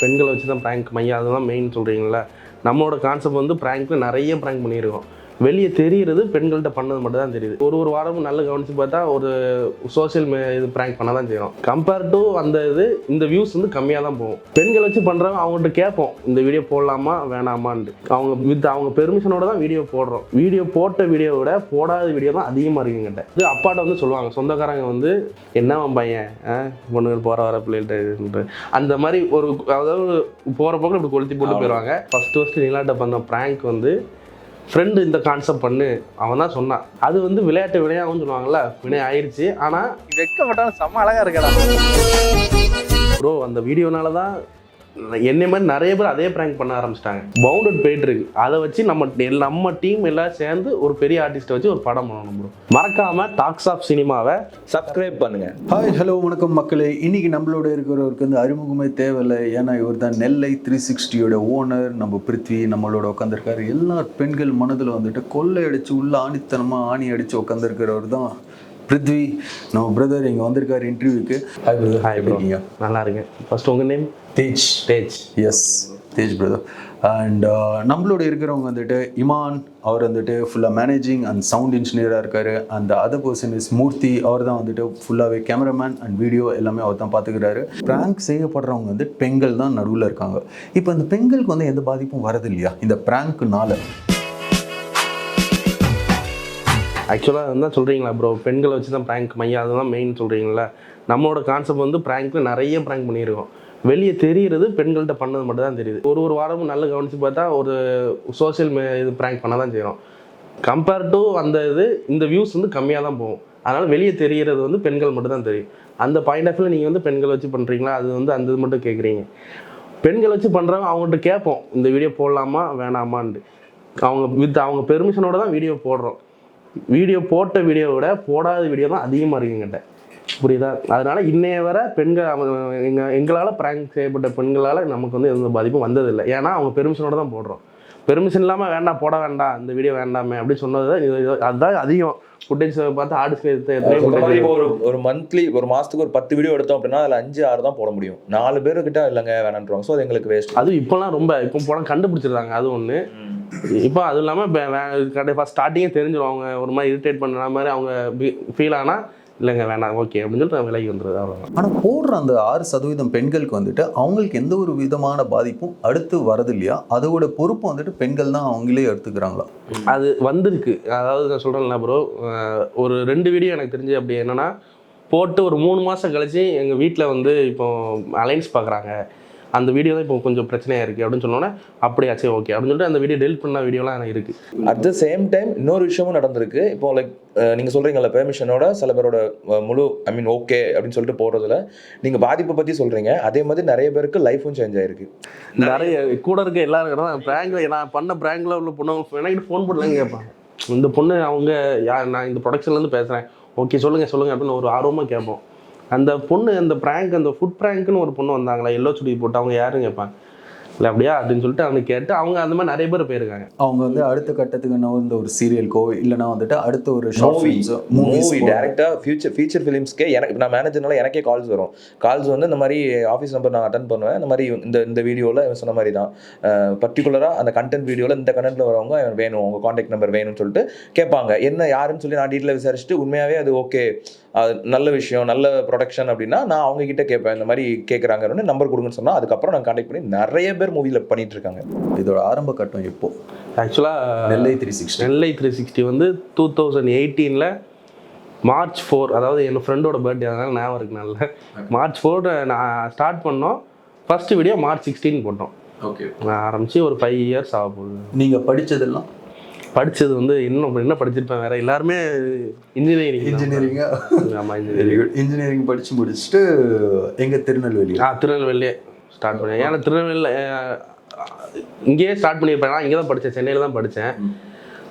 பெண்களை வச்சு தான் ப்ராங்க் மையம் அதுதான் மெயின் சொல்கிறீங்களா நம்மளோட கான்செப்ட் வந்து ப்ராங்க்ல நிறைய ப்ராங்க் பண்ணியிருக்கோம். வெளியே தெரியுறது பெண்கள்கிட்ட பண்ணது மட்டும் தான் தெரியுது. ஒரு ஒரு வாரமும் நல்லா கவனிச்சு பார்த்தா ஒரு சோஷியல் இது ப்ராங்க் பண்ண தான் செய்யணும் கம்பேர் டு அந்த இது இந்த வியூஸ் வந்து கம்மியாக தான் போகும். பெண்கள் வச்சு பண்ணுறவங்க அவங்கள்ட்ட கேட்போம் இந்த வீடியோ போடலாமா வேணாமான்ட்டு. அவங்க வித் அவங்க பெர்மிஷனோட தான் வீடியோ போடுறோம். வீடியோ போட்ட வீடியோவை விட போடாத வீடியோ தான் அதிகமாக இருக்குங்கிட்ட இது அப்பாட்ட வந்து சொல்லுவாங்க சொந்தக்காரங்க வந்து என்ன உன் பையன்? பொண்ணுகள் போகிற வர பிள்ளைகிட்ட அந்த மாதிரி ஒரு அதாவது போகிற போக்கில் இப்படி கொளுத்தி போட்டு போயிடுவாங்க ஃபஸ்ட்டு ஃபஸ்ட்டு நிலாட்ட பண்ண ப்ராங்க் வந்து ஃப்ரெண்டு இந்த கான்செப்ட் பண்ணு. அவன் தான் சொன்னான். அது வந்து விளையாட்டு வினையாகவும் சொல்லுவாங்கல்ல வினை ஆயிடுச்சு. ஆனால் வெக்கப்பட்டாலும் செம்ம அழகா இருக்கடா. ப்ரோ அந்த வீடியோனால தான் என்னை மாதிரி நிறைய பேர் அதே ப்ராங்க் பண்ண ஆரம்பிச்சிட்டாங்க. பவுண்டட் போயிட்டு இருக்கு அதை வச்சு நம்ம எல்- நம்ம டீம் எல்லாம் சேர்ந்து ஒரு பெரிய ஆர்டிஸ்ட்டை வச்சு ஒரு படம் பண்ணணும் ப்ரோ மறக்காம டாக்ஸ் ஆஃப் சினிமாவை சப்ஸ்கிரைப் பண்ணுங்க. ஹாய் ஹலோ வணக்கம் மக்களே. இன்னைக்கு நம்மளோட இருக்கிறவருக்கு வந்து அறிமுகமே தேவையில்லை. ஏன்னா இவர் தான் நெல்லை த்ரீ சிக்ஸ்டியோட ஓனர் நம்ம பிருத்வி நம்மளோட உட்காந்துருக்காரு எல்லா பெண்கள் மனதில் வந்துட்டு கொள்ளை அடிச்சு உள்ள ஆணித்தனமாக ஆணி அடிச்சு உட்காந்துருக்கிறவர் தான் பிருத்வி நம்ம பிரதர் இங்கே வந்திருக்காரு இன்டர்வியூக்கு ஹாய் பிரதர் ஹாய் இருக்கீங்க? நல்லா இருக்கேன். ஃபர்ஸ்ட் உங்கள் name Tej. Stage S Tej brother and நம்மளோட இருக்கிறவங்க வந்துட்டு இமான் அவர் வந்துட்டு ஃபுல்லாக மேனேஜிங் அண்ட் சவுண்ட் இன்ஜினியராக இருக்காரு. அந்த அதர் பர்சன் இஸ் மூர்த்தி அவர் தான் வந்துட்டு ஃபுல்லாகவே கேமராமேன் அண்ட் வீடியோ எல்லாமே அவர் தான் பார்த்துக்கிறாரு ப்ராங்க் செய்யப்படுறவங்க வந்து பெண்கள் தான் நடுவில் இருக்காங்க. இப்போ இந்த பெண்களுக்கு வந்து எந்த பாதிப்பும் வரது இல்லையா? இந்த ப்ராங்க்னால ஆக்சுவலாக இருந்தால் சொல்கிறீங்களா ப்ரோ பெண்களை வச்சு தான் ப்ராங்க் மையம் அதுதான் மெயின் சொல்கிறீங்களா நம்மளோட கான்செப்ட் வந்து ப்ராங்க்கில் நிறைய ப்ராங்க் பண்ணியிருக்கோம். வெளியே தெரியுறது பெண்கள்கிட்ட பண்ணது மட்டும் தான் தெரியுது. ஒரு ஒரு வாரமும் நல்லா கவனிச்சு பார்த்தா ஒரு சோஷியல் இது ப்ராங்க் பண்ண தான் செய்கிறோம் கம்பேர் டு அந்த இது இந்த வியூஸ் வந்து கம்மியாக தான் போகும். அதனால் வெளியே தெரிகிறது வந்து பெண்கள் மட்டும் தான் தெரியும். அந்த பாயிண்ட் ஆஃப் நீங்கள் வந்து பெண்கள் வச்சு பண்ணுறீங்களா அது வந்து அந்த இது மட்டும் கேட்குறீங்க பெண்கள் வச்சு பண்ணுறவங்க அவங்கள்ட்ட கேட்போம் இந்த வீடியோ போடலாமா? வேணாமான்ட்டு. அவங்க வித் அவங்க பெர்மிஷனோட தான் வீடியோ போடுறோம். வீடியோ போட்ட வீடியோவை விட போடாத வீடியோ தான் அதிகமாக இருக்கு எங்கிட்ட புரியுதா? அதனால இன்னைய வர பெண்கள் எங்க எங்களால் ப்ராங்க் செய்யப்பட்ட பெண்களால் நமக்கு வந்து எந்த பாதிப்பும் வந்ததில்லை. ஏன்னா அவங்க பெர்மிஷனோட தான் போடுறோம். பெர்மிஷன் இல்லாமல் வேண்டாம் போட வேண்டாம் இந்த வீடியோ வேண்டாமே அப்படி சொன்னது அதுதான் அதிகம். ஃபுட்டேஜ் பார்த்து ஆர்டிஸ்ட் ஒரு ஒரு மந்த்லி ஒரு மாசத்துக்கு ஒரு பத்து வீடியோ எடுத்தோம் அப்படின்னா அதுல அஞ்சு ஆறு தான் போட முடியும். நாலு பேருக்கிட்ட இல்லைங்க வேணான்றாங்க ஸோ அது எங்களுக்கு வேஸ்ட் அதுவும் இப்போலாம் ரொம்ப இப்போ படம் கண்டுபிடிச்சிருந்தாங்க அது ஒன்று இப்போ அதுவும் இல்லாமல் கடை ஃபஸ்ட் ஸ்டார்டிங்கே தெரிஞ்சிடும் அவங்க ஒரு மாதிரி இரிட்டேட் பண்ணுற மாதிரி அவங்க ஃபீல் ஆனால் இல்லைங்க வேணாம் ஓகே அப்படின்னு சொல்லிட்டு விலகி வந்துடுது அவ்வளோதான் ஆனால் போடுற அந்த ஆறு சதவீதம் பெண்களுக்கு வந்துட்டு அவங்களுக்கு எந்த ஒரு விதமான பாதிப்பும் அடுத்து வரது இல்லையா அதோட பொறுப்பு வந்துட்டு பெண்கள் தான் அவங்களே எடுத்துக்கிறாங்களா? அது வந்திருக்கு. அதாவது நான் சொல்கிறேன்ல ப்ரோ ஒரு ரெண்டு வீடியோ எனக்கு தெரிஞ்சு அப்படி என்னன்னா போட்டு ஒரு மூணு மாதம் கழிச்சு எங்கள் வீட்டில் வந்து இப்போ அலைன்ஸ் பார்க்குறாங்க அந்த வீடியோ தான் இப்போ கொஞ்சம் பிரச்சனையாக இருக்குது அப்படின்னு சொன்னோன்னே அப்படியாச்சே ஓகே அப்படின்னு சொல்லிட்டு அந்த வீடியோ டெலிட் பண்ண வீடியோலாம் எனக்கு இருக்குது அட் த சேம் டைம் இன்னொரு விஷயமும் நடந்திருக்கு. இப்போ லைக் நீங்க சொல்றீங்கல்ல பெர்மிஷனோட சில பேரோட முழு ஐ மீன் ஓகே அப்படின்னு சொல்லிட்டு போடுறதுல நீங்க பாதிப்பை பத்தி சொல்றீங்க. அதே மாதிரி நிறைய பேருக்கு லைஃபும் சேஞ்ச் ஆயிருக்கு. நிறைய கூட இருக்க எல்லாரும் ப்ராங்கில் நான் பண்ண ப்ராங்கில் உள்ள பொண்ணு எனக்கு ஃபோன் பண்ணலன்னு கேட்பாங்க. இந்த பொண்ணு அவங்க நான் இந்த ப்ரொடக்ஷன்லேருந்து பேசுகிறேன் ஓகே சொல்லுங்கள் சொல்லுங்கள் அப்படின்னு ஒரு ஆர்வமாக கேட்போம். அந்த பொண்ணு அந்த ப்ராங்க் அந்த ஃபுட் ப்ராங்க்னு ஒரு பொண்ணு வந்தாங்களா எல்லோ சுடி போட்டு அவங்க யாருன்னு கேட்பாங்க. இல்லை அப்படியா? அப்படின்னு சொல்லிட்டு அவனுக்கு கேட்டு அவங்க அந்த மாதிரி நிறைய பேர் போயிருக்காங்க. அவங்க வந்து அடுத்த கட்டத்துக்கு நகர்ந்த ஒரு சீரியல்க்கோ இல்லைனா வந்துட்டு அடுத்த ஒரு ஷார்ட் மூவி மூவி மூவிஸ் டேரக்டா ஃபியூச்சர் ஃபீச்சர் ஃபிலிம்ஸ்க்கே எனக்கு நான் மேனேஜர்னால எனக்கே கால்ஸ் வரும். கால்ஸ் வந்து இந்த மாதிரி ஆஃபீஸ் நம்பர் நான் அட்டன் பண்ணுவேன். இந்த மாதிரி இந்த இந்த வீடியோவில் இவன் சொன்ன மாதிரி தான். பர்டிகுலராக அந்த கண்டென்ட் வீடியோவில் இந்த கண்டென்ட்ல வரவங்க இவன் வேணும் உங்கள் காண்டாக்ட் நம்பர் வேணும்னு சொல்லிட்டு கேட்பாங்க. என்ன யாருன்னு சொல்லி நான் டீட்டெயில் விசாரிச்சுட்டு உண்மையாகவே அது ஓகே நல்ல விஷயம் நல்ல ப்ரொடக்ஷன் அப்படின்னா நான் அவங்க கிட்ட கேட்பேன் இந்த மாதிரி கேட்குறாங்கன்னு நம்பர் கொடுங்கன்னு சொன்னால் அதுக்கப்புறம் நான் காண்டாக்ட் பண்ணி நிறைய பேர் மூவியில் பண்ணிட்டு இருக்காங்க இதோட ஆரம்ப கட்டம் எப்போ? ஆக்சுவலாக Nellai three sixty Nellai three sixty வந்து டூ தௌசண்ட் எயிட்டீனில் மார்ச் ஃபோர் அதாவது என் ஃப்ரெண்டோட பர்த்டே அதனால ஞாபகம் இருக்கு நல்ல. மார்ச் ஃபோர் நான் ஸ்டார்ட் பண்ணோம். ஃபர்ஸ்ட் வீடியோ மார்ச் சிக்ஸ்டீன் போட்டோம். ஓகே நான் ஆரம்பித்து ஒரு ஃபைவ் இயர்ஸ் ஆக போகுது. நீங்கள் படிச்சதெல்லாம்? படித்தது வந்து இன்னும் என்ன படிச்சிருப்பேன் வேற? எல்லாருமே இன்ஜினியரிங் இன்ஜினியரிங்கா ஆமாம் இன்ஜினியரிங் இன்ஜினியரிங் படிச்சு முடிச்சுட்டு எங்க திருநெல்வேலி? ஆ திருநெல்வேலியே ஸ்டார்ட் பண்ணேன். ஏன்னா திருநெல்வேலியில் இங்கேயே ஸ்டார்ட் பண்ணியிருப்பேன். நான் இங்கே தான் படித்தேன் சென்னையில் தான் படித்தேன்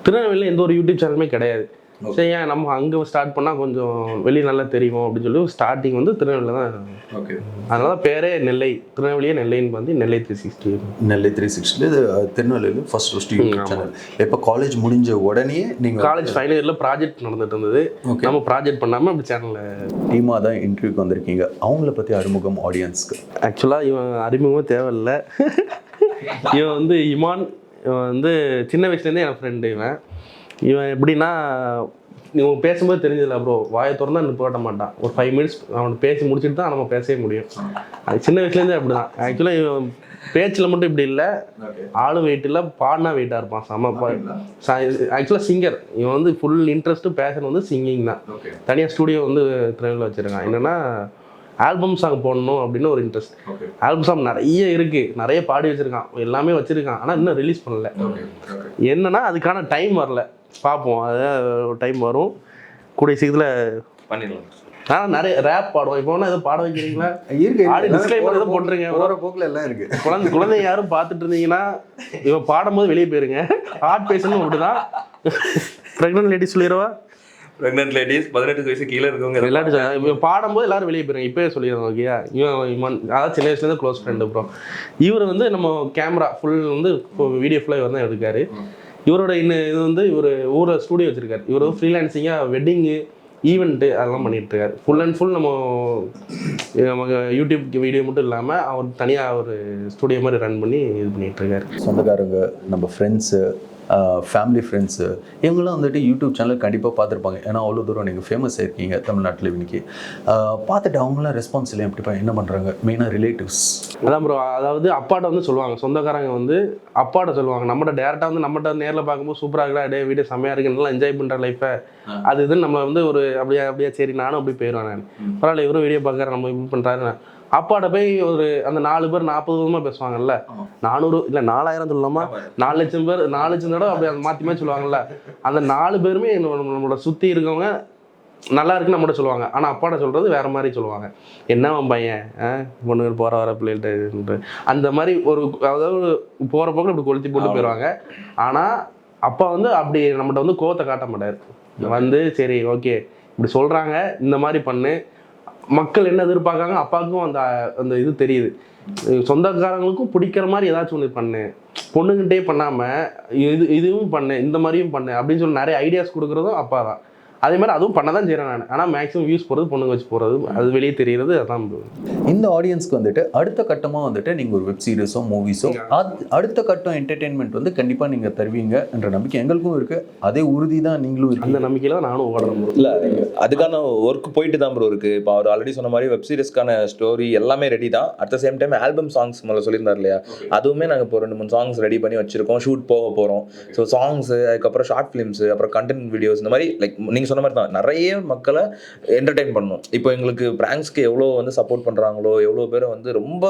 திருநெல்வேலியில் எந்த ஒரு யூடியூப் சேனலுமே கிடையாது. சரி ஏன் நம்ம அங்கே ஸ்டார்ட் பண்ணால் கொஞ்சம் வெளியே நல்லா தெரியும் அப்படின்னு சொல்லி ஸ்டார்டிங் வந்து திருநெல்வேலியில் தான் ஓகே அதனால பேரே நெல்லை திருநெல்வேலியே நெல்லைன்னு வந்து Nellai three sixty Nellai three சிக்ஸ்டியில் இது திருநெல்வேலியில் ஃபர்ஸ்ட் ஃபர்ஸ்ட் யூடியூப் சேனல் எப்போ காலேஜ் முடிஞ்ச உடனே நீங்கள் காலேஜ் ஃபைனல் இயரில் ப்ராஜெக்ட் நடந்துட்டு இருந்தது. Okay. நம்ம ப்ராஜெக்ட் பண்ணாமல் அப்படி சேனலில் டீமாக தான் இன்டர்வியூக்கு வந்திருக்கீங்க. அவங்கள பற்றி அறிமுகம் ஆடியன்ஸ்க்கு ஆக்சுவலாக இவன் அறிமுகமே தேவையில்ல. இவன் வந்து இமான் இவன் வந்து சின்ன வயசுலேருந்தே என் ஃப்ரெண்டு இவன். இவன் எப்படின்னா இவன் பேசும்போது தெரிஞ்சதில்ல ப்ரோ வாயை திறந்தா நிப்பாட்ட மாட்டான். ஒரு ஃபைவ் மினிட்ஸ் அவன் பேசி முடிச்சுட்டு தான் நம்ம பேசவே முடியும். அது சின்ன வயசுலேருந்தே அப்படி தான் ஆக்சுவலாக இவன் பேச்சில் மட்டும் இப்படி இல்லை. ஆளு வெயிட் இல்லை பாடினா வெயிட்டாக இருப்பான். செம ஆக்சுவலாக சிங்கர் இவன் வந்து ஃபுல் இன்ட்ரெஸ்ட்டு பேஷன் வந்து சிங்கிங் தான். தனியாக ஸ்டூடியோ வந்து திருநெல்வேலியில் வச்சுருக்கான். என்னென்னா ஆல்பம் சாங் போடணும் அப்படின்னு ஒரு இன்ட்ரெஸ்ட் ஆல்பம் சாங் நிறைய இருக்கு. நிறைய பாடி வச்சிருக்கான். எல்லாமே வச்சிருக்கான். ஆனால் இன்னும் ரிலீஸ் பண்ணல. என்னன்னா அதுக்கான டைம் வரல. பார்ப்போம் அது டைம் வரும். கூடிய சீக்கிரத்தில் பண்ணிடலாம். ஆனால் நிறைய ரேப் பாடுவோம். இப்போ ஒன்று எதுவும் பாட வைக்கிறீங்களா? இருக்கு ஆடி disclaimer எதுவும் போட்டுருங்க. போகிற போக்கில் எல்லாம் இருக்கு. குழந்தை குழந்தை யாரும் பார்த்துட்டு இருந்தீங்கன்னா இவன் பாடும்போது வெளியே போயிருங்க. ஹார்ட் பேஷனும் அப்படிதான். ப்ரெக்னென்ட் லேடி சொல்லிடுவா? ப்ரெக்னென்ட் லேடிஸ் பதினெட்டு வயசு கீழே இருக்கவங்க எல்லாரும். இவன் பாடும்போது எல்லாரும் வெளியே போயிருங்க. இப்போயே சொல்லிடுறோம் ஓகேயா இவன் இவன் அதாவது சின்ன வயசுலேருந்து க்ளோஸ் ஃப்ரெண்டு ப்ரோ இவர் வந்து நம்ம கேமரா ஃபுல் வந்து வீடியோ ஃபுல்லாக இவர் தான் எடுக்காரு. இவரோட இன்னும் இது வந்து இவர் ஊரில் ஸ்டூடியோ வச்சுருக்காரு. இவர் வந்து ஃப்ரீலான்சிங்காக வெட்டிங்கு ஈவெண்ட்டு அதெல்லாம் பண்ணிகிட்ருக்காரு ஃபுல் அண்ட் ஃபுல் நம்ம நமக்கு யூடியூப் வீடியோ மட்டும் இல்லாமல் அவர் தனியாக ஒரு ஸ்டூடியோ மாதிரி ரன் பண்ணி இது பண்ணிகிட்ருக்காரு சொந்தக்காரங்க நம்ம ஃப்ரெண்ட்ஸு ஃபேமிலி ஃப்ரெண்ட்ஸு இவங்கெல்லாம் வந்துட்டு யூடியூப் சேனல் கண்டிப்பாக பார்த்துருப்பாங்க. ஏன்னா அவ்வளோ தூரம் நீங்கள் ஃபேமஸ் ஆயிருக்கீங்க தமிழ்நாட்டில் இன்னைக்கு. பார்த்துட்டு அவங்களாம் ரெஸ்பான்ஸ் இல்லை எப்படிப்பா என்ன பண்ணுறாங்க மெயினாக ரிலேட்டிவ்ஸ் அதான் ப்ரோ அதாவது அப்பாட்ட வந்து சொல்லுவாங்க. சொந்தக்காரங்க வந்து அப்பாட்ட சொல்லுவாங்க. நம்மகிட்ட டேரெக்டாக வந்து நம்மகிட்ட நேரில் பார்க்கும்போது சூப்பராக இருக்கா டே வீடு செம்மையாக இருக்கு நல்லா என்ஜாய் பண்ணுற லைஃப்பை அது இதுன்னு நம்ம வந்து ஒரு அப்படியே அப்படியே சரி நானும் அப்படி போயிடுவேன் நான். பரவாயில்ல இவரும் வீடியோ பார்க்குற நம்ம இப்படி பண்ணுறாரு அப்பாட்ட போய் ஒரு அந்த நாலு பேர் நாற்பது விதமாக பேசுவாங்கல்ல. நானூறு இல்லை நாலாயிரம் சொல்லலாமா? நாலு லட்சம் பேர் நாலு லட்சம் தடவை அப்படி அதை மாற்றி மாற்றி சொல்லுவாங்கல்ல. அந்த நாலு பேருமே நம்மளோட சுற்றி இருக்கவங்க நல்லா இருக்குன்னு நம்மகிட்ட சொல்லுவாங்க. ஆனால் அப்பாட்ட சொல்கிறது வேற மாதிரி சொல்லுவாங்க. என்ன உன் பையன்? பொண்ணுங்க போகிற வர பிள்ளைகிட்ட அந்த மாதிரி ஒரு அதாவது போகிற போக்கில் இப்படி கொளுத்தி போட்டு போயிடுவாங்க ஆனால் அப்பா வந்து அப்படி நம்மகிட்ட வந்து கோவத்தை காட்ட மாட்டார். வந்து சரி ஓகே இப்படி சொல்கிறாங்க இந்த மாதிரி பண்ணு. மக்கள் என்ன எதிர்பார்க்காங்க? அப்பாவுக்கும் அந்த அந்த இது தெரியுது. சொந்தக்காரங்களுக்கும் பிடிக்கிற மாதிரி ஏதாச்சும் ஒன்று பண்ணு. பொண்ணுங்கிட்டே பண்ணாமல் இது இதுவும் பண்ணு இந்த மாதிரியும் பண்ணு அப்படின்னு சொல்லி நிறைய ஐடியாஸ் கொடுக்குறதும் அப்பா தான். அதே மாதிரி அதுவும் பண்ண தான் செய்கிறேன் நான். ஆனால் மேக்ஸிமம் வியூஸ் போகிறது பொண்ணுங்க வச்சு போகிறது அது வெளியே தெரியுறது அதான். இந்த ஆடியன்ஸ்க்கு வந்துட்டு அடுத்த கட்டமாக வந்துட்டு நீங்கள் ஒரு வெப் சீரிஸோ மூவிஸோ அடுத்த கட்டம் என்டர்டெயின்மெண்ட் வந்து கண்டிப்பாக நீங்கள் தருவீங்க என்ற நம்பிக்கை எங்களுக்கும் இருக்குது அதே உறுதி தான் நீங்களும் அந்த இருக்கீங்க நம்பிக்கையில் தான் நானும் ஓடுறேன் bro. இல்ல அதுக்கான ஒர்க் போயிட்டு தான் ப்ரோ இருக்கு. இப்போ அவர் ஆல்ரெடி சொன்ன மாதிரி வெப் சீரிஸ்க்கான ஸ்டோரி எல்லாமே ரெடி தான். At the same time album songs முதல்ல சொல்லியிருந்தார் இல்லையா? அதுவுமே நாங்கள் இப்போ ரெண்டு மூணு சாங்ஸ் ரெடி பண்ணி வச்சிருக்கோம். ஷூட் போக போகிறோம் ஸோ சாங்ஸ் அதுக்கப்புறம் ஷார்ட் ஃபிலிம்ஸ் அப்புறம் கண்டென்ட் வீடியோஸ் இந்த மாதிரி லைக் நீங்கள் சொன்ன மாதிரி தான் நிறைய மக்களை என்டர்டெயின் பண்ணணும் இப்போ எங்களுக்கு பிராங்க்ஸ்க்கு எவ்வளோ வந்து சப்போர்ட் பண்ணுறாங்களோ எவ்வளோ பேர் வந்து ரொம்ப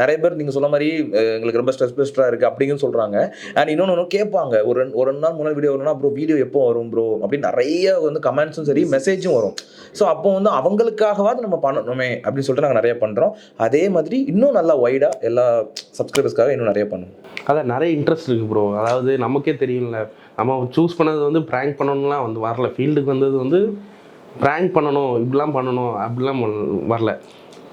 நிறைய பேர் நீங்கள் சொன்ன மாதிரி எங்களுக்கு ரொம்ப ஸ்ட்ரெஸ் பெஸ்ட்டாக இருக்குது அப்படிங்கன்னு சொல்கிறாங்க அண்ட் இன்னொன்று ஒன்று கேட்பாங்க. ஒரு ஒரு ரெண்டு நாள் முன்னாடி வீடியோ வரும்னா ப்ரோ வீடியோ எப்போ வரும் ப்ரோ அப்படின்னு நிறைய வந்து கமெண்ட்ஸும் சரி மெசேஜும் வரும். ஸோ அப்போ வந்து அவங்களுக்காகவாது நம்ம பண்ணணுமே அப்படின்னு சொல்லிட்டு நாங்கள் நிறைய பண்ணுறோம் அதே மாதிரி இன்னும் நல்லா ஒய்டாக எல்லா சப்ஸ்கிரைபர்ஸ்க்காக இன்னும் நிறைய பண்ணணும் அதான் நிறைய இன்ட்ரெஸ்ட் இருக்குது ப்ரோ அதாவது நமக்கே தெரியும்ல. நம்ம சூஸ் பண்ணது வந்து ப்ராங்க் பண்ணணும்லாம் வந்து வரல. ஃபீல்டுக்கு வந்தது வந்து ப்ராங்க் பண்ணணும் இப்படிலாம் பண்ணணும் அப்படிலாம் பண்ண- வரல.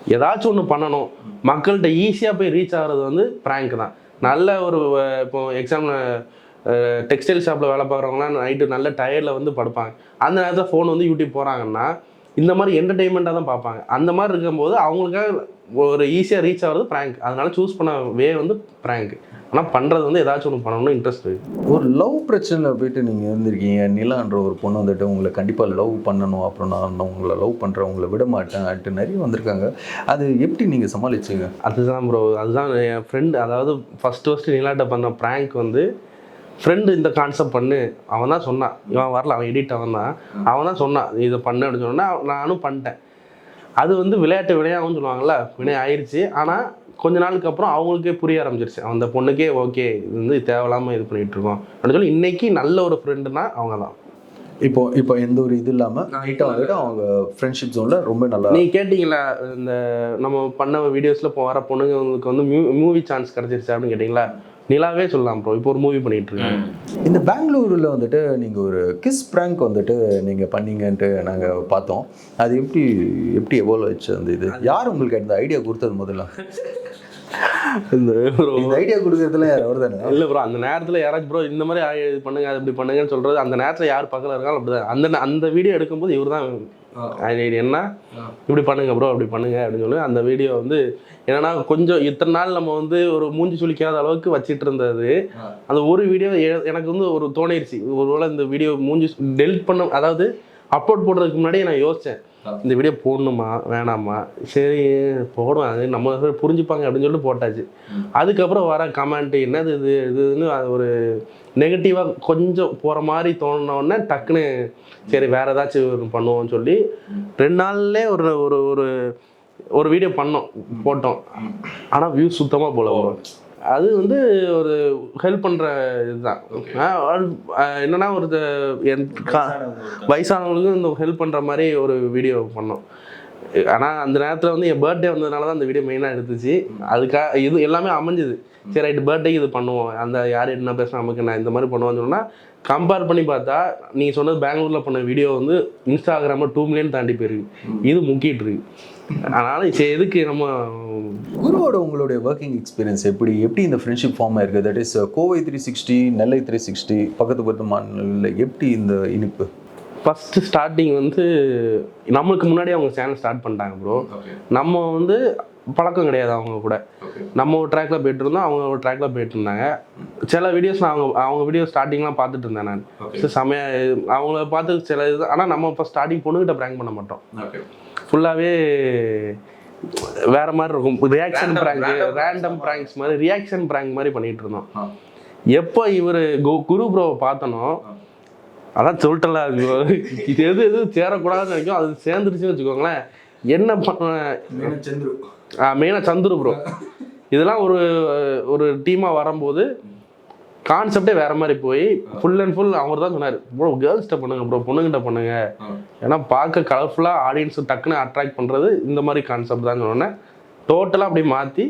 ஏதாச்சும் ஒன்று பண்ணணும். மக்கள்கிட்ட ஈஸியாக போய் ரீச் ஆகிறது வந்து ப்ராங்க் தான். நல்ல ஒரு இப்போ எக்ஸாம்பிள் டெக்ஸ்டைல் ஷாப்பில் வேலை பார்க்குறவங்களாம் நைட்டு நல்ல டயர்டில் வந்து படுப்பாங்க. அந்த நேரத்தில் ஃபோன் வந்து யூடியூப் போகிறாங்கன்னா இந்த மாதிரி என்டர்டெயின்மெண்ட்டாக தான் பார்ப்பாங்க. அந்த மாதிரி இருக்கும்போது அவங்களுக்காக ஒரு ஈஸியாக ரீச் ஆகிறது ப்ராங்க் அதனால சூஸ் பண்ண வே வந்து ப்ராங்க் ஆனால் பண்ணுறது வந்து ஏதாச்சும் ஒன்று பண்ணணும்னு இன்ட்ரெஸ்ட் இருக்குது ஒரு லவ் பிரச்சனையில் போயிட்டு நீங்கள் இருந்திருக்கீங்க. நிலான்ற ஒரு பொண்ணு வந்துட்டு உங்களை கண்டிப்பாக லவ் பண்ணணும் அப்புறம் நான் உங்களை லவ் பண்ணுறேன் உங்களை விட மாட்டேன் நிறைய வந்திருக்காங்க. அது எப்படி நீங்கள் சமாளிச்சீங்க? அதுதான் ப்ரோ அதுதான் என் ஃப்ரெண்டு அதாவது ஃபஸ்ட்டு ஃபஸ்ட்டு நிலாட்ட பண்ண ப்ராங்க் வந்து ஃப்ரெண்டு இந்த கான்செப்ட் பண்ணு. அவன் தான் சொன்னான். இவன் வரல அவன் எடிட் அவன் தான். அவன் தான் சொன்னான் இதை பண்ணு அப்படின்னு சொன்னா நானும் பண்ணிட்டேன். அது வந்து விளையாட்டு வினையாகவும் சொல்லுவாங்கல்ல வினை ஆயிடுச்சு ஆனால் கொஞ்ச நாளுக்கு அப்புறம் அவங்களுக்கே புரிய ஆரம்பிச்சிருச்சு. அந்த பொண்ணுக்கே ஓகே இது வந்து தேவையில்லாமல் இது பண்ணிட்டு இருக்கோம். அப்படின்னு சொல்லி இன்னைக்கு நல்ல ஒரு ஃப்ரெண்டுனா அவங்க தான். இப்போ இப்போ எந்த ஒரு இது இல்லாமல் நீட்டாக வந்துட்டு அவங்க ஃப்ரெண்ட்ஷிப் ஜோனில் ரொம்ப நல்லா நீ கேட்டிங்களா இந்த நம்ம பண்ண வீடியோஸில் இப்போ வர பொண்ணுங்களுக்கு வந்து மூவி சான்ஸ் கிடச்சிருச்சு அப்படின்னு கேட்டிங்களா? நிலாவே சொல்லலாம் ப்ரோ இப்போ ஒரு மூவி பண்ணிட்டு இருக்கேன் இந்த பெங்களூரில் வந்துட்டு நீங்கள் ஒரு கிஸ் ப்ராங்க் வந்துட்டு நீங்கள் பண்ணீங்கன்ட்டு நாங்கள் பார்த்தோம். அது எப்படி எப்படி எவ்வளோ வச்சு அந்த இது? யார் உங்களுக்கு இந்த ஐடியா கொடுத்தது முதல்ல? இந்த ஐடியா கொடுக்கறதுல யார் அவர் தானே இல்ல ப்ரோ அந்த நேரத்துல யாராச்சும் ப்ரோ இந்த மாதிரி பண்ணுங்க அது இப்படி பண்ணுங்கன்னு சொல்றது அந்த நேரத்துல யார் பக்கத்துல இருக்காலும் அப்படிதான். அந்த நே- அந்த வீடியோ எடுக்கும்போது இவர் தான் என்ன? இப்படி பண்ணுங்க ப்ரோ அப்படி பண்ணுங்க அப்படின்னு சொல்லி அந்த வீடியோ வந்து என்னன்னா கொஞ்சம் இத்தனை நாள் நம்ம வந்து ஒரு மூஞ்சி சுளிக்காத அளவுக்கு வச்சிட்டு இருந்தது. அந்த ஒரு வீடியோ எனக்கு வந்து ஒரு தோணிருச்சு. ஒருவேளை இந்த வீடியோ மூஞ்சி டெலிட் பண்ண அதாவது அப்லோட் போடுறதுக்கு முன்னாடியே நான் யோசிச்சேன். இந்த வீடியோ போடணுமா? வேணாமா? சரி போடும் அது நம்ம புரிஞ்சுப்பாங்க அப்படின்னு சொல்லிட்டு போட்டாச்சு. அதுக்கப்புறம் வர கமெண்ட் என்னது இது? இதுன்னு அது ஒரு நெகட்டிவாக கொஞ்சம் போகிற மாதிரி தோணுன உடனே டக்குன்னு சரி வேற ஏதாச்சும் பண்ணுவோம்னு சொல்லி ரெண்டு நாள்லே ஒரு ஒரு ஒரு ஒரு வீடியோ பண்ணோம் போட்டோம். ஆனால் வியூஸ் சுத்தமாக போல வரும். அது வந்து ஒரு ஹெல்ப் பண்ணுற இதுதான். என்னன்னா ஒரு இது- என் கா- வயசானவங்களுக்கும் இந்த ஹெல்ப் பண்ணுற மாதிரி ஒரு வீடியோ பண்ணோம். ஆனால் அந்த நேரத்தில் வந்து என் பர்த்டே வந்ததுனால தான் அந்த வீடியோ மெயினாக எடுத்துச்சு. அதுக்காக இது எல்லாமே அமைஞ்சுது. சரி ரைட்டு பர்த்டேக்கு இது பண்ணுவோம். அந்த யார் என்ன பேசுனா நமக்கு நான் இந்த மாதிரி பண்ணுவோம்னு சொன்னால் கம்பேர் பண்ணி பார்த்தா நீங்கள் சொன்னது பெங்களூரில் பண்ண வீடியோ வந்து இன்ஸ்டாகிராமில் டூ மில்லியன் தாண்டி போயிருக்கு. இது முக்கிட்டு இருக்கு. அதனால சரி எதுக்கு நம்ம குருவோட உங்களுடைய ஒர்க்கிங் எக்ஸ்பீரியன்ஸ் எப்படி? எப்படி இந்த ஃப்ரெண்ட்ஷிப் ஃபார்ம் இருக்குது that is Kovai three sixty Nellai three sixty பக்கத்து பக்கத்து மாநிலங்களில் எப்படி இந்த இனிப்பு? ஃபஸ்ட்டு ஸ்டார்டிங் வந்து நம்மளுக்கு முன்னாடி அவங்க சேனல் ஸ்டார்ட் பண்ணிட்டாங்க ப்ரோ நம்ம வந்து பழக்கம் கிடையாது அவங்க கூட. நம்ம ஒரு ட்ராக்ல போயிட்டு இருந்தோம் அவங்க ஒரு ட்ராக்ல போயிட்டு இருந்தாங்க சில வீடியோஸ் நான் அவங்க அவங்க வீடியோ ஸ்டார்டிங்லாம் பார்த்துட்டு இருந்தேன் நான். செமையா அவங்கள பார்த்து சில இது ஆனால் நம்ம இப்போ ஸ்டார்டிங் பொண்ணுகிட்ட ப்ராங்க் பண்ண மாட்டோம். ஃபுல்லாகவே வேற மாதிரி இருக்கும். ரியாக்ஷன் ப்ராங்க் ரேண்டம் ப்ராங்க்ஸ் மாதிரி ரியாக்ஷன் ப்ராங்க் மாதிரி பண்ணிட்டு இருந்தோம் எப்போ இவர் குரு ப்ரோவை பார்த்தனோ அதான் சொல்லிட்டல இது எது எது சேரக்கூடாதுன்னு நினைக்கும் அது சேர்ந்துருச்சுன்னு வச்சுக்கோங்களேன். என்ன பண்ண மெயினாக சந்துரு ப்ரோ இதெல்லாம் ஒரு ஒரு டீமாக வரும்போது கான்செப்டே வேற மாதிரி போய் ஃபுல் அண்ட் ஃபுல் அவர் தான் சொன்னார். ப்ரோ கேர்ள்ஸ்கிட்ட பண்ணுங்க ப்ரோ பொண்ணுங்கிட்ட பண்ணுங்க. ஏன்னா பார்க்க கலர்ஃபுல்லாக ஆடியன்ஸ் டக்குன்னு அட்ராக்ட் பண்ணுறது இந்த மாதிரி கான்செப்ட் தான் சொன்னேன் டோட்டலாக அப்படியே மாற்றி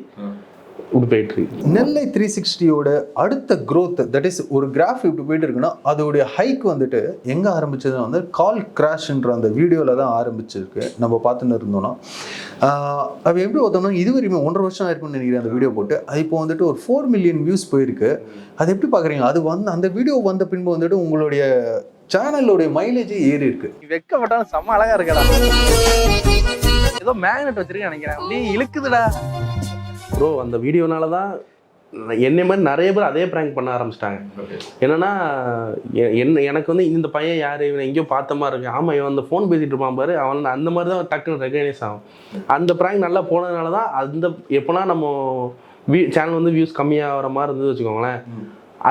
இப்படி போயிட்டு நெல்லை த்ரீ சிக்ஸ்டியோட அடுத்த growth தட் இஸ் ஒரு கிராஃப் இப்படி போயிட்டு இருக்குன்னா அதோடைய ஹைக் வந்துட்டு எங்கே ஆரம்பிச்சதுன்னா வந்து கால் கிராஷ்ன்ற அந்த வீடியோவில் தான் ஆரம்பிச்சிருக்கு. நம்ம பார்த்துன்னு இருந்தோம்னா. அது எப்படி பார்த்தோம்னா இது வரையுமே ஒன்றரை வருஷம் ஆயிருக்கும்னு நினைக்கிறேன் அந்த வீடியோ போட்டு. அது இப்போ வந்துட்டு ஒரு ஃபோர் மில்லியன் வியூஸ் போயிருக்கு. அது எப்படி பார்க்குறீங்க? அது வந்து அந்த வீடியோ வந்த பின்பு வந்துட்டு உங்களுடைய சேனலோடைய மைலேஜே ஏறி இருக்கு. வெக்கப்பட்டாலும் செம்ம அழகா இருக்கடா. ஏதோ மேக்னெட் வச்சிருக்கேன் நினைக்கிறேன். அப்படியே இழுக்குதுடா. ப்ரோ அந்த வீடியோனால தான் என்னை மாதிரி நிறைய பேர் அதே ப்ராங்க் பண்ண ஆரம்பிச்சிட்டாங்க. என்னன்னா என்ன எனக்கு வந்து இந்த பையன் யார் இவனை எங்கேயோ பார்த்த மாதிரி இருக்கு. ஆமாம் இவன் அந்த ஃபோன் பேசிட்டு இருப்பான் பாரு. அவன் அந்த மாதிரி தான் டக்குன்னு ரெகனைஸ் ஆகும் அந்த ப்ராங்க் நல்லா போனதுனால தான் அந்த எப்போனா நம்ம வீ சேனல் வந்து வியூஸ் கம்மியாகிற மாதிரி இருந்தது வச்சுக்கோங்களேன்.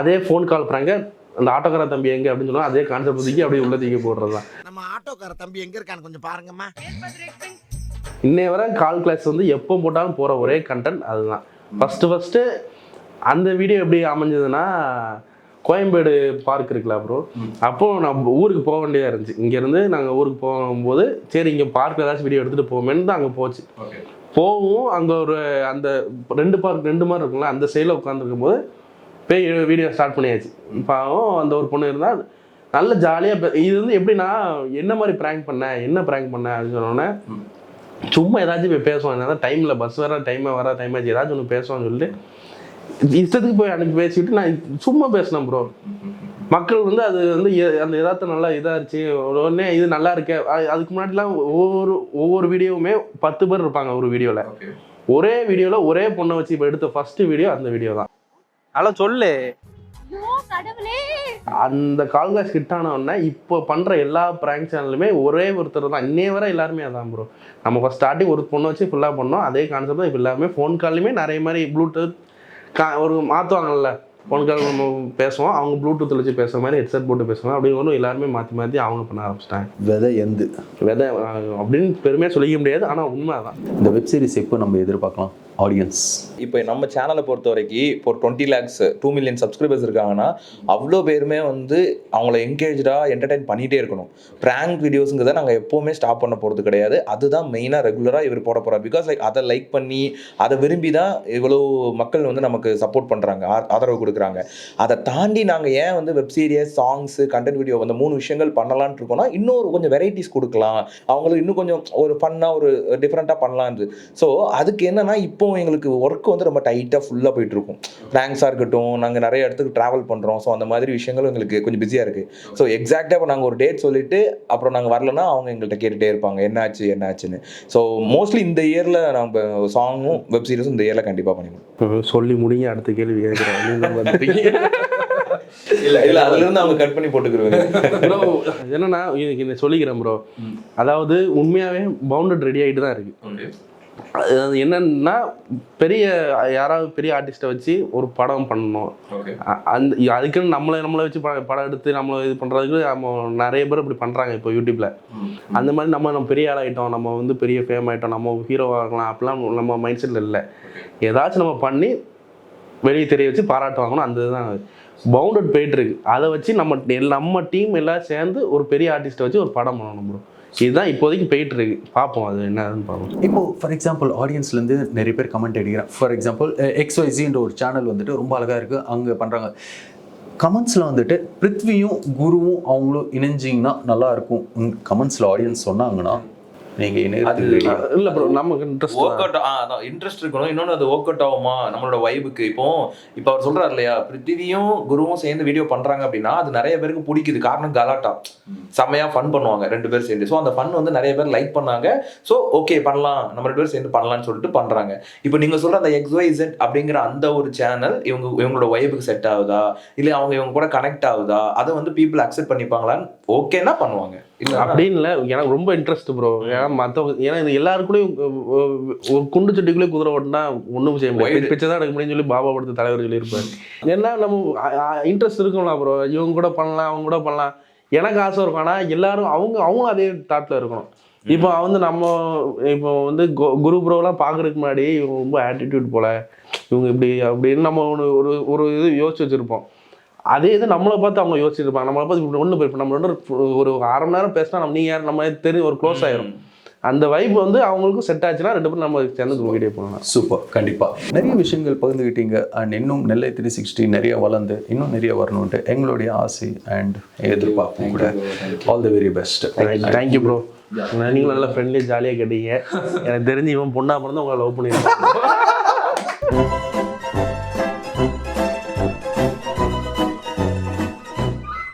அதே ஃபோன் கால் ப்ராங்க அந்த ஆட்டோக்கார தம்பி எங்க அப்படின்னு சொன்னா அதே கான்செப்ட் தூக்கி அப்படியே உள்ள தூக்கி போடுறது தான். நம்ம ஆட்டோக்கார தம்பி எங்க இருக்கான்னு கொஞ்சம் பாருங்கம்மா. இன்னைய வரை கால் கிளாஸ் வந்து எப்போ போட்டாலும் போகிற ஒரே கண்டென்ட் அதுதான். ஃபஸ்ட்டு ஃபஸ்ட்டு அந்த வீடியோ எப்படி அமைஞ்சதுன்னா கோயம்பேடு பார்க் இருக்குல்ல ப்ரோ அப்போ நான் ஊருக்கு போக வேண்டியதாக இருந்துச்சு. இங்கேருந்து நாங்கள் ஊருக்கு போகும்போது சரி இங்கே பார்க்கில் ஏதாச்சும் வீடியோ எடுத்துகிட்டு போவோமேன்னு தான் அங்கே போச்சு. போவும் அங்கே ஒரு அந்த ரெண்டு பார்க் ரெண்டு மாதிரி இருக்குங்களா அந்த சைடில் உட்காந்துருக்கும் போது போய் வீடியோ ஸ்டார்ட் பண்ணியாச்சு. பாவம் அந்த ஒரு பொண்ணு இருந்தால் நல்ல ஜாலியாக இது வந்து எப்படின்னா என்ன மாதிரி ப்ராங்க் பண்ண என்ன ப்ராங்க் பண்ண அப்படின்னு சொன்னோன்னே சும்மா ஏதாச்சும் போய் பேசுவான். என்னதான் டைமில் பஸ் வர டைம் வர டைம் ஆச்சு. ஏதாச்சும் ஒன்று பேசுவான்னு சொல்லிட்டு இஷ்டத்துக்கு போய் அன்னைக்கு பேசிட்டு நான் சும்மா பேசினேன் ப்ரோ மக்கள் வந்து அது வந்து அந்த எதார்த்தம் நல்லா இதாகிடுச்சு உடனே இது நல்லா இருக்கே. அது- அதுக்கு முன்னாடிலாம் ஒவ்வொரு ஒவ்வொரு வீடியோவுமே பத்து பேர் இருப்பாங்க ஒரு வீடியோவில் ஒரே வீடியோவில் ஒரே பொண்ணை வச்சு இப்போ எடுத்த ஃபர்ஸ்ட் வீடியோ அந்த வீடியோ தான். ஹலோ சொல்லு. அந்த கால் கிளாஸ் ஹிட் ஆன உடனே இப்போ பண்ணுற எல்லா ப்ராங்க் சேனலுமே ஒரே ஒருத்தர் தான். இன்னைய வரை எல்லாருமே அதான் ப்ரோ நம்ம ஸ்டார்டிங் ஒரு பொண்ணை வச்சு ஃபுல்லாக பண்ணோம். அதே கான்செப்ட் தான் இப்போ எல்லாருமே ஃபோன் கால்லையுமே நிறைய மாதிரி ப்ளூடூத் கா ஒரு மாற்றுவாங்கல்ல ஃபோன் கால் நம்ம பேசுவோம். அவங்க ப்ளூடூத்தில் வச்சு பேசுகிற மாதிரி ஹெட்செட் போட்டு பேசுவாங்க. அப்படின்னு எல்லாருமே மாற்றி மாற்றி அவங்க பண்ண ஆரம்பிச்சிட்டாங்க. விதை எந்து. விதை அப்படின்னு பெருமையாக சொல்லிக்க முடியாது. ஆனால் உண்மை தான் இந்த வெப் சீரிஸ் எப்போ நம்ம எதிர்பார்க்கலாம்? ஆடியன்ஸ் இப்போ நம்ம சேனலை பொறுத்த வரைக்கும் இப்போ twenty lakhs two million subscribers இருக்காங்கன்னா அவ்வளோ பேருமே வந்து அவங்கள என்கேஜாக என்டர்டைன் பண்ணிகிட்டே இருக்கணும். ப்ராங்க் வீடியோஸுங்கிறத நாங்கள் எப்போவுமே ஸ்டாப் பண்ண போகிறது கிடையாது. அதுதான் மெயினாக ரெகுலராக இவர் போட போகிறார் பிகாஸ் லைக் அதை லைக் பண்ணி அதை விரும்பி தான் இவ்வளோ மக்கள் வந்து நமக்கு சப்போர்ட் பண்ணுறாங்க ஆதரவு கொடுக்குறாங்க. அதை தாண்டி நாங்கள் ஏன் வந்து web series songs content video அந்த மூணு விஷயங்கள் பண்ணலான் இருக்கோம்னா இன்னொரு கொஞ்சம் வெரைட்டிஸ் கொடுக்கலாம். அவங்களுக்கு இன்னும் கொஞ்சம் ஒரு ஃபன்னாக ஒரு டிஃப்ரெண்ட்டாக பண்ணலான்னு ஸோ அதுக்கு என்னன்னா இப்போ எங்களுக்கு ஒர்க் வந்து ரொம்ப டைட்டாக ஃபுல்லாக போயிட்டு இருக்கும் ப்ராங்க்ஸாக இருக்கட்டும் நாங்கள் நிறைய இடத்துக்கு ட்ராவல் பண்ணுறோம் ஸோ அந்த மாதிரி விஷயங்கள் எங்களுக்கு கொஞ்சம் பிஸியாக இருக்குது ஸோ எக்ஸாக்டாக இப்போ நாங்கள் ஒரு டேட் சொல்லிட்டு அப்புறம் நாங்கள் வரலன்னா அவங்க எங்கள்கிட்ட கேட்டுகிட்டே இருப்பாங்க. என்னாச்சு என்னாச்சுன்னு? ஸோ மோஸ்ட்லி இந்த இயரில் நம்ம சாங்கும் வெப் சீரிஸும் இந்த இயரில் கண்டிப்பாக பண்ணிடுவோம். சொல்லி முடிங்க அடுத்த கேள்வி இல்லை இல்லை அதுலேருந்து அவங்க கட் பண்ணி போட்டுக்கிறோம் ப்ரோ என்னன்னா சொல்லிக்கிறேன் ப்ரோ அதாவது உண்மையாவே பவுண்டட் ரெடி ஆகிட்டு தான் இருக்கு என்னன்னா பெரிய யாராவது பெரிய ஆர்டிஸ்ட்டை வச்சு ஒரு படம் பண்ணணும். அந்த அதுக்குன்னு நம்மளை நம்மளை வச்சு படம் எடுத்து நம்மளை இது பண்ணுறதுக்கு நம்ம நிறைய பேர் இப்படி பண்ணுறாங்க இப்போ யூடியூப்ல அந்த மாதிரி நம்ம நம்ம பெரிய ஆளாயிட்டோம். நம்ம வந்து பெரிய ஃபேம் ஆகிட்டோம் நம்ம ஹீரோ ஆகலாம் அப்படிலாம் நம்ம மைண்ட் செட்டில் இல்லை ஏதாச்சும் நம்ம பண்ணி வெளியே தெரிய வச்சு பாராட்டு வாங்கணும். அந்த இதுதான் பவுண்டட் போயிட்டு இருக்கு. அதை வச்சு நம்ம நம்ம டீம் எல்லாம் சேர்ந்து ஒரு பெரிய ஆர்டிஸ்ட்டை வச்சு ஒரு படம் பண்ணணும் ப்ரோ இதுதான் இப்போதைக்கு போயிட்டு இருக்கு பார்ப்போம் அது என்னன்னு பார்ப்போம். இப்போ ஃபார் எக்ஸாம்பிள் ஆடியன்ஸ்லேருந்து நிறைய பேர் கமெண்ட் அடிக்கிறேன் ஃபார் எக்ஸாம்பிள் எக்ஸ்ஒய்சின்ற ஒரு சேனல் வந்துட்டு ரொம்ப அழகாக இருக்குது அங்கே பண்ணுறாங்க கமெண்ட்ஸில் வந்துட்டு பிருத்வியும் குருவும் அவங்களும் இணைஞ்சிங்கன்னா நல்லா இருக்கும். கமெண்ட்ஸில் ஆடியன்ஸ் சொன்னாங்கன்னா நீங்கள் இணையத்துக்கு? இல்லை ப்ரோ நமக்கு இன்ட்ரெஸ்ட் ஒர்க் அவுட் ஆ அதான் இன்ட்ரெஸ்ட் இருக்கணும். இன்னொன்று அது ஒர்க் அவுட் ஆகுமா? நம்மளோட வைபுக்கு இப்போ இப்போ அவர் சொல்றாரு இல்லையா பிருத்திவியும் குருவும் சேர்ந்து வீடியோ பண்றாங்க அப்படின்னா அது நிறைய பேருக்கு பிடிக்குது. காரணம் கலாட்டா. செம்மையா ஃபன் பண்ணுவாங்க ரெண்டு பேரும் சேர்ந்து. ஸோ அந்த ஃபன் வந்து நிறைய பேர் லைக் பண்ணாங்க. ஸோ ஓகே பண்ணலாம். நம்ம ரெண்டு பேரும் சேர்ந்து பண்ணலாம்னு சொல்லிட்டு பண்றாங்க. இப்போ நீங்க சொல்ற அந்த எக்ஸ்ஒய்செட் அப்படிங்கிற அந்த ஒரு சேனல் இவங்க இவங்களோட வைபுக்கு செட் ஆகுதா? இல்லை அவங்க இவங்க கூட கனெக்ட் ஆகுதா? அதை வந்து பீப்புள் அக்செப்ட் பண்ணிப்பாங்களான்னு ஓகேன்னா பண்ணுவாங்க. அப்படின்னு இல்லை. எனக்கு ரொம்ப இன்ட்ரெஸ்ட் ப்ரோ ஏன்னா மற்றவங்க ஏன்னா இது எல்லாருக்குள்ளேயும் ஒரு குண்டு சட்டிக்குள்ளே குதிரை ஓட்டினா ஒன்றும் செய்ய முடியாது. பிச்சை தான் எடுக்க முடியும்னு சொல்லி பாபா படுத்த தலைவர் சொல்லியிருப்பாரு. ஏன்னா நம்ம இன்ட்ரெஸ்ட் இருக்கும்ல ப்ரோ இவங்க கூட பண்ணலாம் அவங்க கூட பண்ணலாம். எனக்கு ஆசை இருக்கும். ஆனால் எல்லாரும் அவங்க அவங்களும் அதே தாட்டில் இருக்கணும். இப்போ வந்து நம்ம இப்போ வந்து குரு ப்ரோலாம் பார்க்கறதுக்கு முன்னாடி இவங்க ரொம்ப ஆட்டிடியூட் போல. இவங்க இப்படி அப்படின்னு நம்ம ஒன்று ஒரு ஒரு இது யோசிச்சு வச்சுருப்போம். அதே இது நம்மளை பார்த்து அவங்க யோசிச்சிருப்பாங்க நம்மளை பார்த்து இப்படி ஒன்று இப்போ நம்ம ரெண்டு ஒரு அரை மணி நேரம் பேசினா நம்ம நீங்கள் யார்? நம்ம தெரிஞ்சு ஒரு க்ளோஸ் ஆயிரும். அந்த வைப் வந்து அவங்களுக்கும் செட் ஆச்சுன்னா ரெண்டு பேரும் நம்ம சேர்ந்து வீடியோ பண்ணலாம் சூப்பர் கண்டிப்பாக நிறைய விஷயங்கள் பகிர்ந்துக்கிட்டீங்க அண்ட் இன்னும் நெல்லை த்ரீ சிக்ஸ்டி நிறைய வளர்ந்து இன்னும் நிறைய வரணுன்ட்டு எங்களுடைய ஆசை அண்ட் எதிர்பார்ப்பும் கூட. All the very best thank you bro நீங்களும் நல்லா ஃப்ரெண்ட்லி ஜாலியாக கேட்டீங்க. எனக்கு தெரிஞ்சு இவன் பொண்ணா பிறந்து உங்களை லவ் பண்ணியிருக்கேன்.